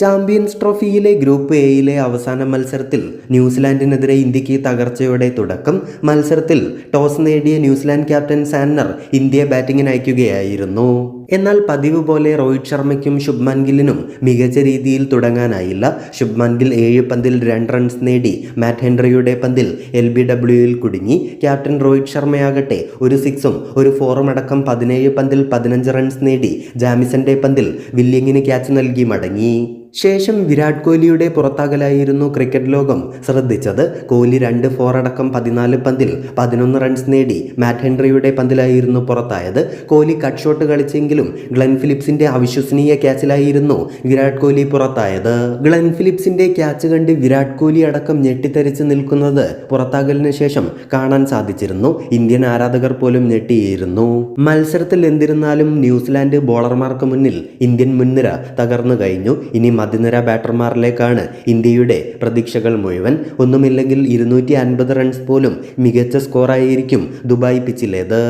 Champions ട്രോഫിയിലെ group എയിലെ അവസാന മത്സരത്തിൽ ന്യൂസിലാൻഡിനെതിരെ ഇന്ത്യയ്ക്ക് തകർച്ചയോടെ തുടക്കം. മത്സരത്തിൽ ടോസ് നേടിയ ന്യൂസിലാൻഡ് ക്യാപ്റ്റൻ സാന്നർ ഇന്ത്യയെ ബാറ്റിംഗിന് അയക്കുകയായിരുന്നു. എന്നാൽ പതിവ് പോലെ രോഹിത് ശർമ്മയ്ക്കും ശുഭ്മാൻ ഗില്ലിനും മികച്ച രീതിയിൽ തുടങ്ങാനായില്ല. ശുഭ്മാൻ ഗിൽ ഏഴ് പന്തിൽ രണ്ട് റൺസ് നേടി. മാറ്റ് ഹെൻറിയുടെ പന്തിൽ എൽ ബി ഡബ്ല്യുയിൽ കുടുങ്ങി. ക്യാപ്റ്റൻ രോഹിത് ശർമ്മയാകട്ടെ ഒരു സിക്സും ഒരു ഫോറും അടക്കം പതിനേഴ് പന്തിൽ പതിനഞ്ച് റൺസ് നേടി. ജാമിസന്റെ പന്തിൽ വില്യങ്ങിന് ക്യാച്ച് നൽകി മടങ്ങി. ശേഷം വിരാട് കോഹ്ലിയുടെ പുറത്താകലായിരുന്നു ക്രിക്കറ്റ് ലോകം. ശ്രദ്ധിച്ചത് കോഹ്ലി രണ്ട് ഫോർ അടക്കം പതിനാല് പന്തിൽ പതിനൊന്ന് റൺസ് നേടി. മാറ്റ് ഹെൻറിയുടെ പന്തിലായിരുന്നു പുറത്തായത്. കോഹ്ലി കട്ട് ഷോട്ട് കളിച്ചെങ്കിലും ഗ്ലെൻ ഫിലിപ്സിന്റെ അവിശ്വസനീയ ക്യാച്ചിലായിരുന്നു വിരാട് കോഹ്ലി പുറത്തായത്. ഗ്ലെൻ ഫിലിപ്സിന്റെ ക്യാച്ച് കണ്ട് വിരാട് കോഹ്ലി അടക്കം ഞെട്ടിത്തെറിച്ച് നിൽക്കുന്നത് പുറത്താകലിന് ശേഷം കാണാൻ സാധിച്ചിരുന്നു. ഇന്ത്യൻ ആരാധകർ പോലും ഞെട്ടിയിരുന്നു. മത്സരത്തിൽ എന്തിരുന്നാലും ന്യൂസിലാൻഡ് ബോളർമാർക്ക് മുന്നിൽ ഇന്ത്യൻ മുൻനിര തകർന്നു കഴിഞ്ഞു. ഇനി മധ്യനിര ബാറ്റർമാരിലേക്കാണ് ഇന്ത്യയുടെ പ്രതീക്ഷകൾ മുഴുവൻ. ഒന്നുമില്ലെങ്കിൽ ഇരുന്നൂറ്റി റൺസ് പോലും മികച്ച സ്കോറായിരിക്കും ദുബായ് പിച്ചിലേത്.